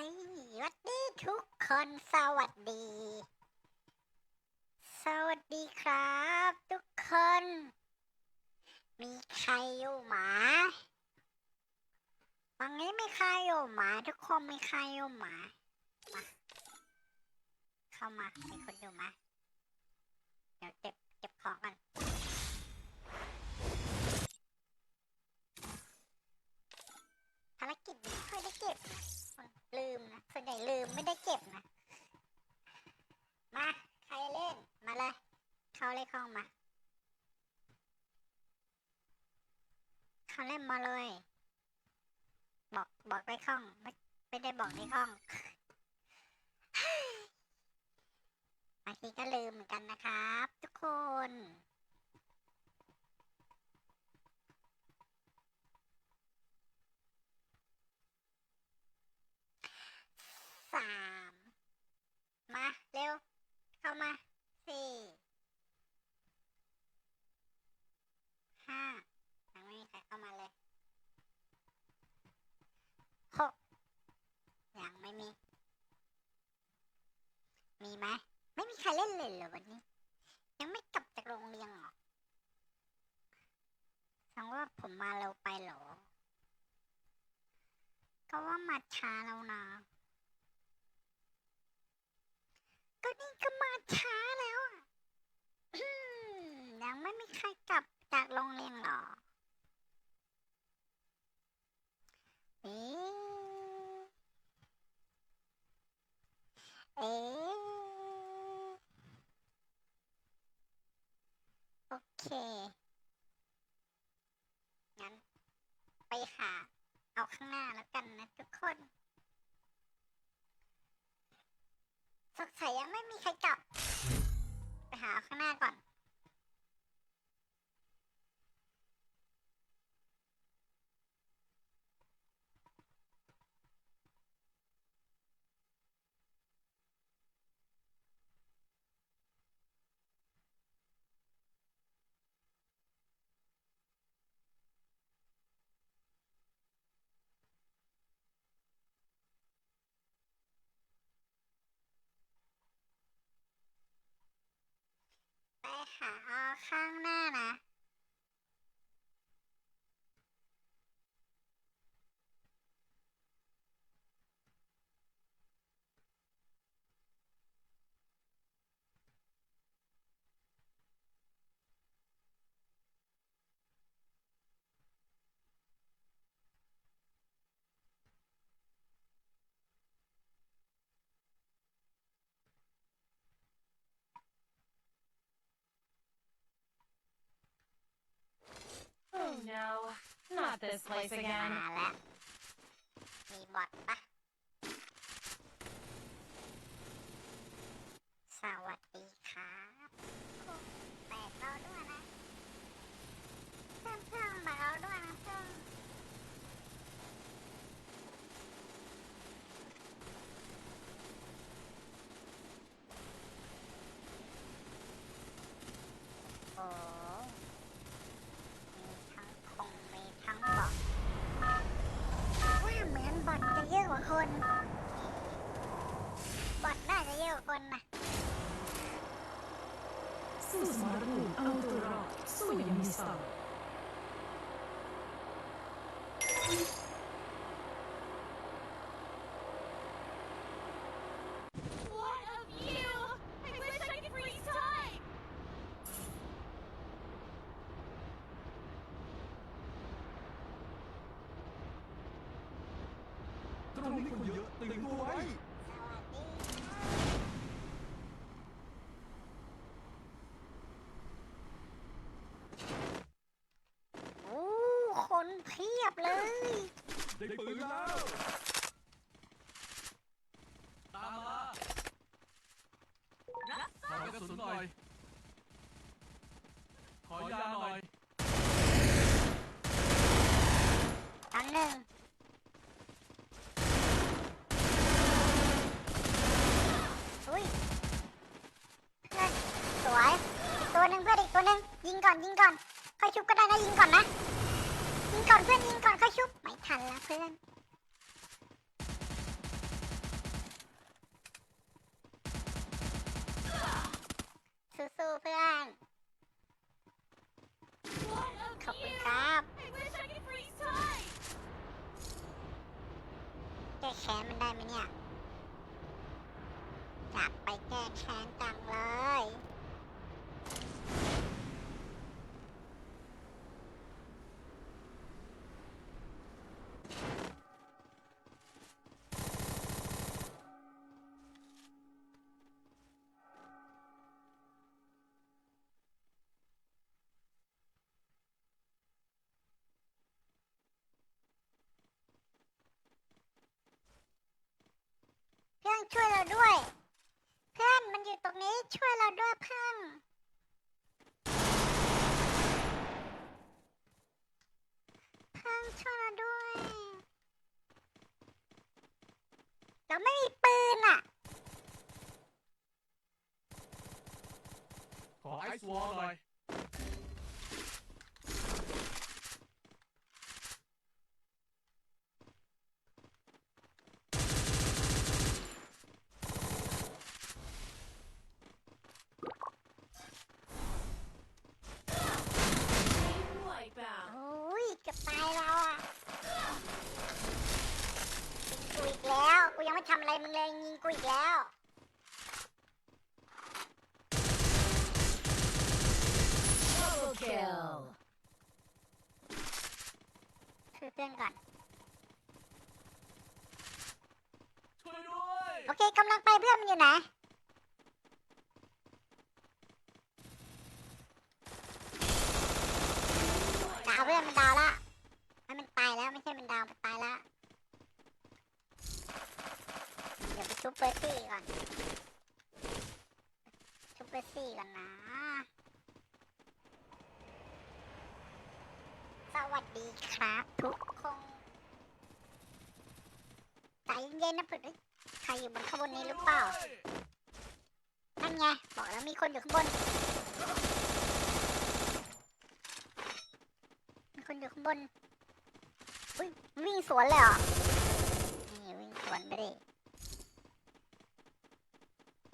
อ้วัดดีทุกคนสวัสดี สวัสดีครับทุกคน มีใครอยู่หมาวันนี้มีใครอยู่หมาทุกคนมีใครอยู่หมามาเข้ามามีคนอยู่หมาเดี๋ยวเก็บเก็บของกันภารกิจไม่ค่อยได้เก็บ ส่วนใหญ่ลืมไม่ได้เก็บนะ มา ใครเล่น มาเลย เข้าเลยเข้ามา เขาเล่นมาเลย บอกบอกในห้อง ไม่ไม่ได้บอกในห้องบางทีก็ลืมเหมือนกันนะครับ ทุกคน สามมา เร็ว เข้ามาสี่ห้ายังไม่มีใครเข้ามาเลยหกยังไม่มี มีไหมไม่มีใครเล่นเลยเหรอวันนี้ ยังไม่กลับจากโรงเรียนหรอแสดงว่าผมมาเร็วไปเหรอ ก็ว่ามาช้าแล้วนะ ก็นี่ก็มาช้าแล้วอะยังไม่มีใครกลับจากโรงเรียนหรอเอ๊เอ๊โอเค งั้น ไปหา เอาข้างหน้าแล้วกันนะทุกคน สงสัยยังไม่มีใครกลับ ไปหาเอาข้างหน้าก่อน ไปห no, not this place again. Ah, สู้สมรภูมิเอาตัวรอดสู้อย่างมีสไตล์ What of you? I wish I could freeze time! ตรงนี้คนเยอะตื่นตัวไว้ สวัสดีโอ้คน เพียบเลย ได้ปืนแล้ว ตามมาขอกระสุนหน่อย ขอยาหน่อย อันหนึ่งอุ้ยเพื่อนสวย อีกตัวหนึ่งเพื่อนอีกตัวหนึ่งยิงก่อนยิงก่อนค่อยชุบก็ได้นะยิงก่อนนะยิ งก่อนเพื่อนยิงก่อนเขาชุบไม่ทันละเพื่อนสู้ๆเพื่อน ขอบคุณครับแก้แค้นมันได้ไหมเนี่ยจับไปแก้แค้นจังเลย ช่วยเราด้วย เพื่อนมันอยู่ตรงนี้ช่วยเราด้วยเพื่อนเพื่อนช่วยเราด้วย เราไม่มีปืนอะ ขอไอซ์วอลหน่อย Wipeout! โอ้ยเกือบตายเราอะยิงกูอีกแล้ว กูยังไม่ทำอะไรมึงเลยยิงกู อีกแล้ว Double kill. ช่วยเพื่อนก่อน ช่วยด้วยโอเคกำลังไปเพื่อนมันอยู่ไหนดาวเพื่อนมันดาวละให้มันตายแล้วไม่ใช่มันดาวมันตายละเดี๋ยวไปชุ บเบอร์ซี่ก่อนชุบเบอร์ซี่ก่อนนะ สวัสดีครับทุกคนใจเย็นๆนะเพื่อนใครอยู่บนข้างบนนี้หรือเปล่า นั่นไง บอกแล้วมีคนอยู่ข้างบน มีคนอยู่ข้างบน วิ่งสวนเลยเหรอ นี่วิ่งสวนไปดิ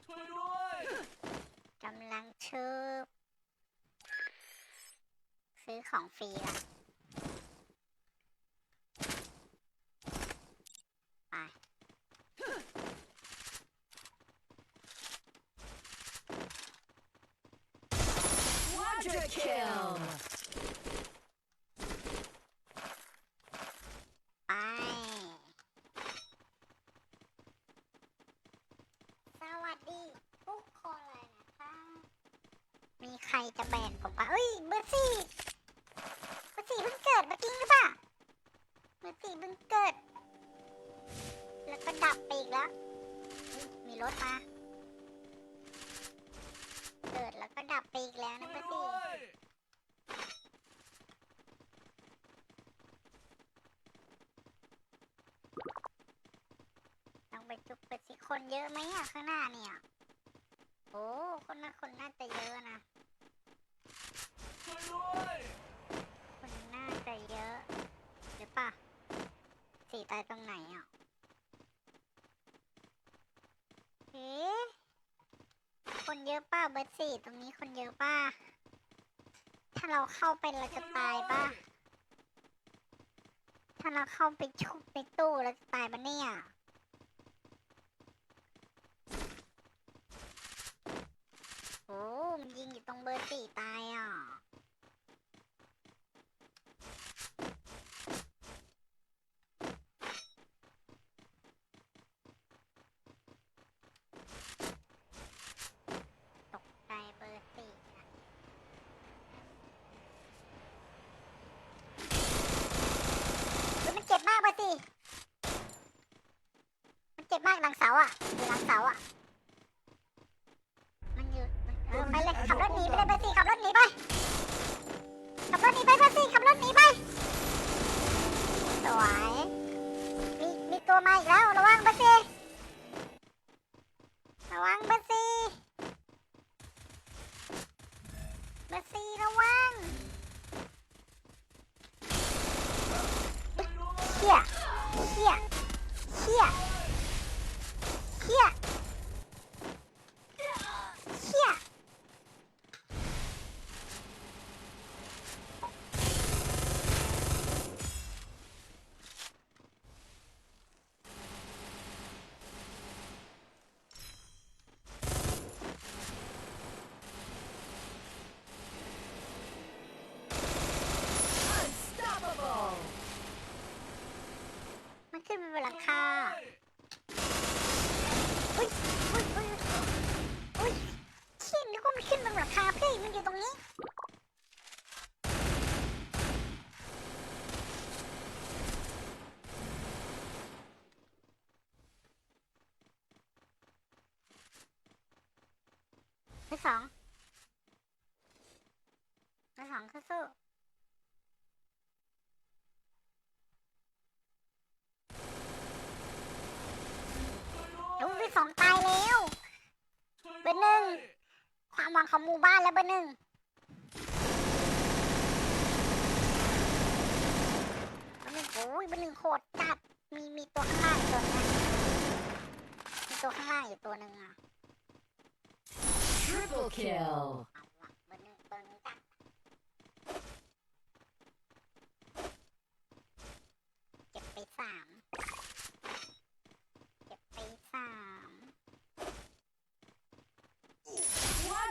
ช่วยด้วย กำลัง ชืบซื้อของฟรีละไป Quadra kill. ไป สวัสดีทุกคนเลยนะคะ มี ใครจะแบนผมปะเอ้ยเบอร์สี่เบอร์สี่เพิ่งเกิดเมื่อกี้หรือเปล่าเบอร์สี่เพิ่งเกิด แล้วก็ดับไปอีกแล้วเฮ้ยมีรถมา เกิดแล้วก็ดับไปอีกแล้วนะช่วยเบอร์ด้สี่วยต้องไปจุกไปสิคนเยอะไหมอะข้างหน้าเนี่ยโอ้คนน่าคนน่าจะเยอะนะช่วยด้วย คนน่าจะเยอะหรือปะสี่ตายตรงไหนอะเอ๊ะคนเยอะป้าเบอร์สี่ตรงนี้คนเยอะป้า ถ้าเราเข้าไปเราจะตายป้าถ้าเราเข้าไปชุบในตู้เราจะตายปะเนี่ยโอ้มันยิงอยู่ตรงเบอร์สี่ตายอะ ตกใจเบอร์สี่นะเฮ้ยมันเจ็บมากเบอร์สี่มันเจ็บมากหลังเสา อะอยู่หลังเสาอะ มันอยู่มันเออไปเลยขับรถหนีไปเลยเบอร์สี่ขับรถหนีไป ขับรถหนีไปเบอร์สี่ขับรถหนีไป สวย มีมีตัวมาอีกแล้วระวังเบอร์สี่ระวังเบอร์ ค่ะเฮ้ยเฮ้ยเฮ้ยเฮ้ยขึ้นแล้วก็มัขึ้นบนหลังคาเพื่อนมันอยู่ตรงนี้ที่สองที่สองสู้ มหวังของหมู่บ้านแล้วเบอร์หนึ่งเบอร์หนึ่งโอ้ยเบอร์หนึ่งโคตรจัดมีมีตัวข้างล่างตัวนึงนะมีตัวข้างล่างอยู่ตัวหนึ่งอะ Triple kill. เอาละเบอร์หนึ่งเบอร์หนึ่งจัดเก็บไปสามเก็บไปสาม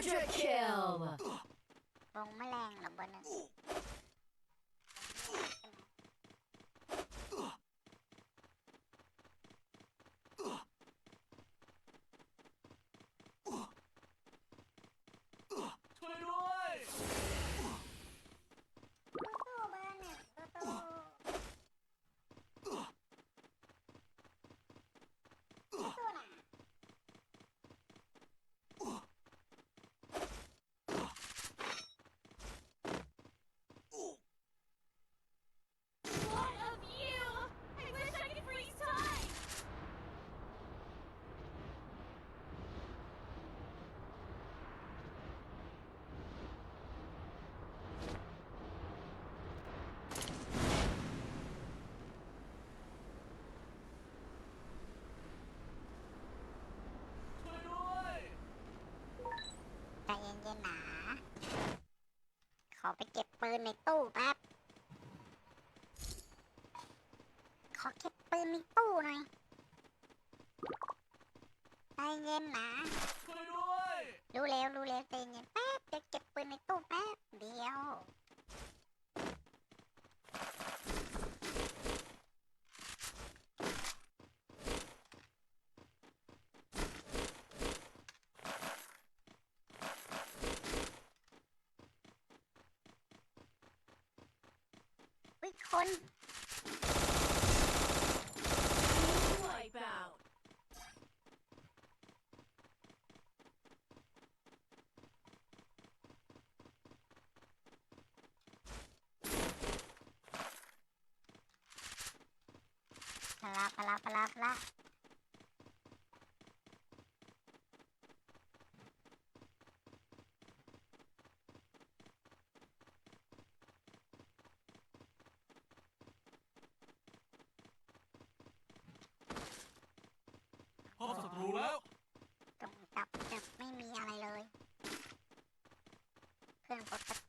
Quadra kill. วงแมลงเหรอเบอร์หนึ่ง ช่วยด้วย สู้ๆเบอร์หนึ่งสู้ๆสู้ๆนะ What of you? I wish I could freeze time! ช่วยด้วย ใจเย็นๆนะ ข อไปเก็บปืนในตู้แป๊บ ขอเก็บปืนในตู้หน่อยใจเย็นนะช่วยด้วย รู้แล้วรู้แล้วใจเย็นแป๊บเดี๋ยวเก็บปืนในตู้แป๊บเดียว วิ คน Wipe out. พลาพละพลาพละ Okay.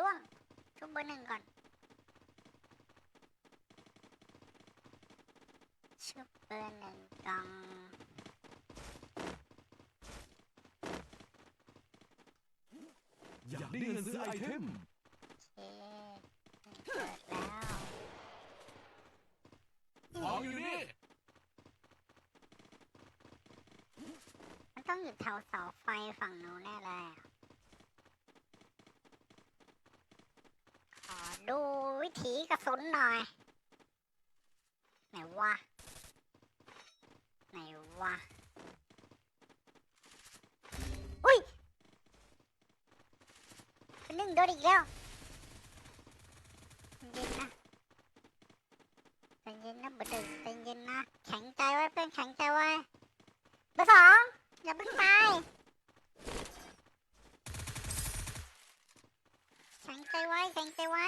เบอร์หนึ่งร่วงชุบเบอร์หนึ่งก่อนชุบเบอร์หนึ่งกล่องอยากได้เงินซื้อไอเทมโอเคเปิดแล้วของอยู่นี่ มันต้องอยู่แถวเสาไฟฝั่งนู้นแน่เลยอะขอดูวิ ถีกระสุนหน่อย ไหนวะ ไหนวะ อุ้ยนึ่งโดนอีกแล้วเย็นนะใจเย็นนะบอร์หนึ่งใจเย็นนะ แข็งใจไว้เพื่อนแข็งใจไว้เบอร์สองอย่าเพิ่งตายแข็งใจไว้แข็งใจไว้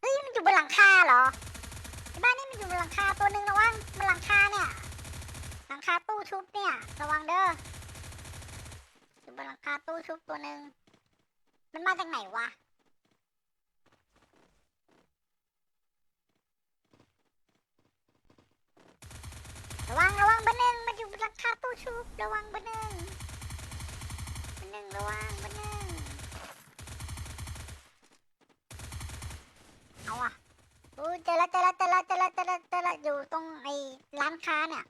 เฮ้ย มันอยู่ บนหลังคาเหรอไอ้บ้านนี่มันอยู่บนหลังคาตัวหนึ่งระวังบนหลังคาเนี่ย หลังคาตู้ชุบเนี่ย ระวังเด้อหลังคาตู้ชุบตัวหนึ่งมันมาจากไหนวะระวังระวังบอร์หนึ่งมันอยู่บนหลังคาตู้ชุบระวังบอร์หนึ่งบอร์หนึ่งระวังบอร์หนึ่งเอาอะอู้เจอแล้วเจอแล้วเจอแล้วเจอแล้วเจ อยู่ตรงไอ้ร้านค้าเนี่ย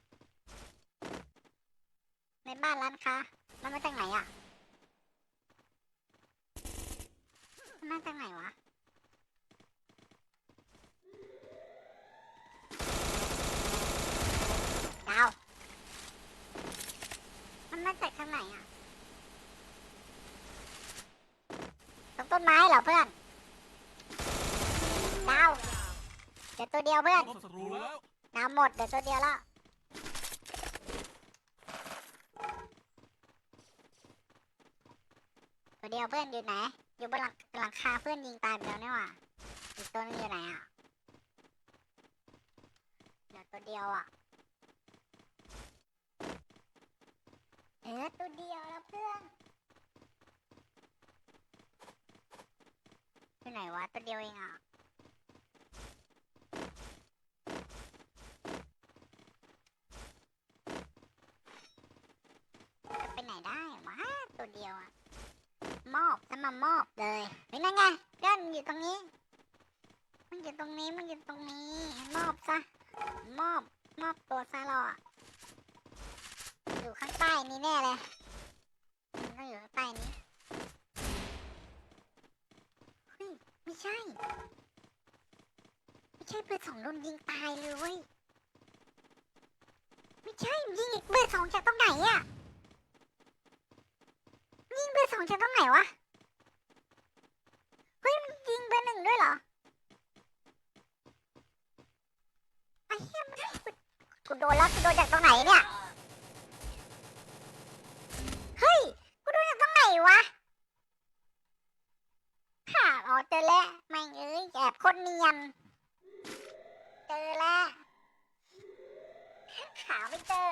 ในบ้านร้านค้า มันมาจากไหนอะมันมาจากไหนวะดาว มันมาจากทางไหนอะตรงต้นไม้เหรอเพื่อนดาวเดี๋ยวตัวเดียวเพื่อน พบศัตรูแล้ว ดาหมดเดี๋ยวตัวเดียวล้วตัวเดียวเพื่อนอยู่ไหน อยู่บนหลังหลังคาเพื่อนยิงตายไปแล้วเนี่ยว่ะอีกตัวนึงอยู่ไหนอะเดี๋ยวตัวเดียวอะเออตัวเดียวแล้วเพื่อนอยู่ไหนวะตัวเดียวเองอะไปไหนได้วะตัวเดียวอะ มอบถ้ามามอบเลยเห็นไงเพื่อนอยู่ตรงนี้มันอยู่ตรงนี้มันอยู่ตรงนี้ มอบซะมอบมอบตัวซะรออยู่ข้างใต้นี้แน่เลยมันต้องอยู่ข้างใต้นี้เฮ้ยไม่ใช่ ไม่ใช่เบอร์สองโดนยิงตายเลยเว้ยไม่ใช่ยิงอีกเบอร์สองจากตรงไหนอะยิงเบอร์สองจากตรงไหนวะ ด้วยเหรอไอ้กูโดนแล้วกูโดนจากตรงไหนเนี่ย เฮ้ย กูโดนจากตรงไหนวะข่าออกเจอแล้วไม่เอ้ยแอบคนเนียน เจอแล้วหาวไม่เจอ